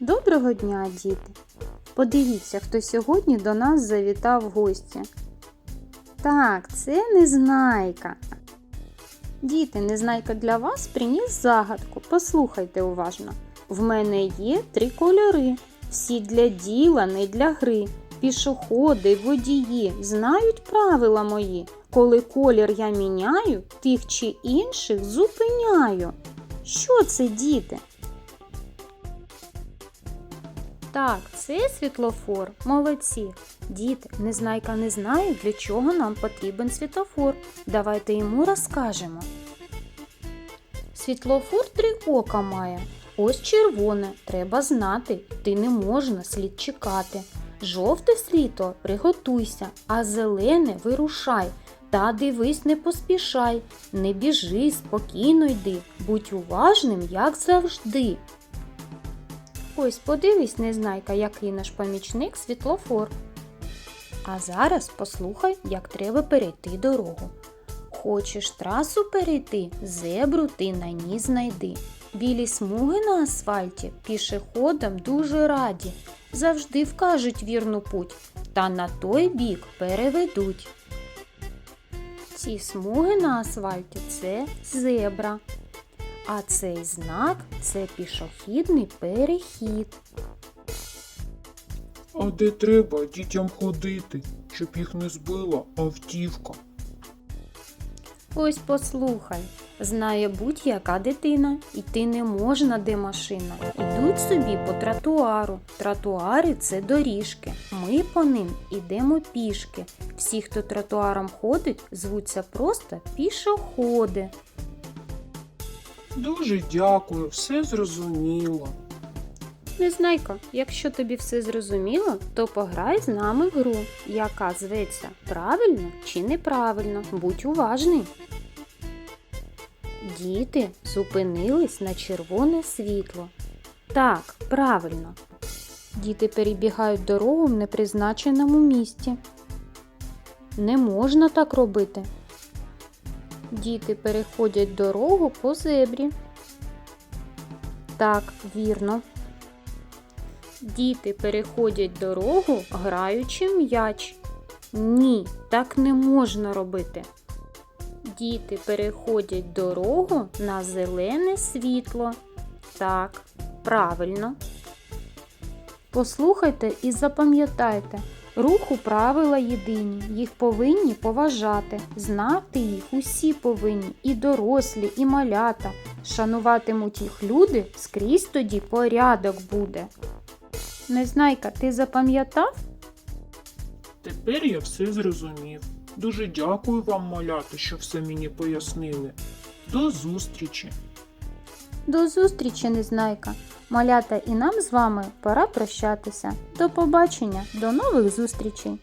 Доброго дня, діти! Подивіться, хто сьогодні до нас завітав в гості. Так, це Незнайка. Діти, Незнайка для вас приніс загадку. Послухайте уважно. В мене є три кольори. Всі для діла, не для гри. Пішоходи, водії знають правила мої. Коли колір я міняю, тих чи інших зупиняю. Що це, діти? Так, це світлофор. Молодці. Діти, незнайка не знає, для чого нам потрібен світлофор. Давайте йому розкажемо. Світлофор три ока має. Ось червоне, треба знати, ти не можна слід чекати. Жовте світло приготуйся, а зелене вирушай. Та дивись, не поспішай, не біжи, спокійно йди, будь уважним, як завжди. Ось подивись, незнайка, який наш помічник світлофор. А зараз послухай, як треба перейти дорогу. Хочеш трасу перейти, зебру ти на ній знайди. Білі смуги на асфальті пішоходам дуже раді. Завжди вкажуть вірну путь, та на той бік переведуть. Ці смуги на асфальті це зебра. А цей знак це пішохідний перехід. А де треба дітям ходити, щоб їх не збила автівка? Ось послухай, знає будь-яка дитина, йти не можна, де машина. Ідуть собі по тротуару. Тротуари це доріжки. Ми по ним ідемо пішки. Всі, хто тротуаром ходить, звуться просто пішоходи. Дуже дякую, все зрозуміло. Незнайко, якщо тобі все зрозуміло, то пограй з нами в гру, яка зветься правильно чи неправильно. Будь уважний. Діти зупинились на червоне світло. Так, правильно. Діти перебігають дорогу в непризначеному місці. Не можна так робити. Діти переходять дорогу по зебрі. Так, вірно. Діти переходять дорогу, граючи м'яч. Ні, так не можна робити. Діти переходять дорогу на зелене світло. Так, правильно. Послухайте і запам'ятайте. Руху правила єдині, їх повинні поважати, знати їх усі повинні, і дорослі, і малята. Шануватимуть їх люди, скрізь тоді порядок буде. Незнайка, ти запам'ятав? Тепер я все зрозумів. Дуже дякую вам, малята, що все мені пояснили. До зустрічі! До зустрічі, Незнайка. Малята і нам з вами пора прощатися. До побачення, до нових зустрічей!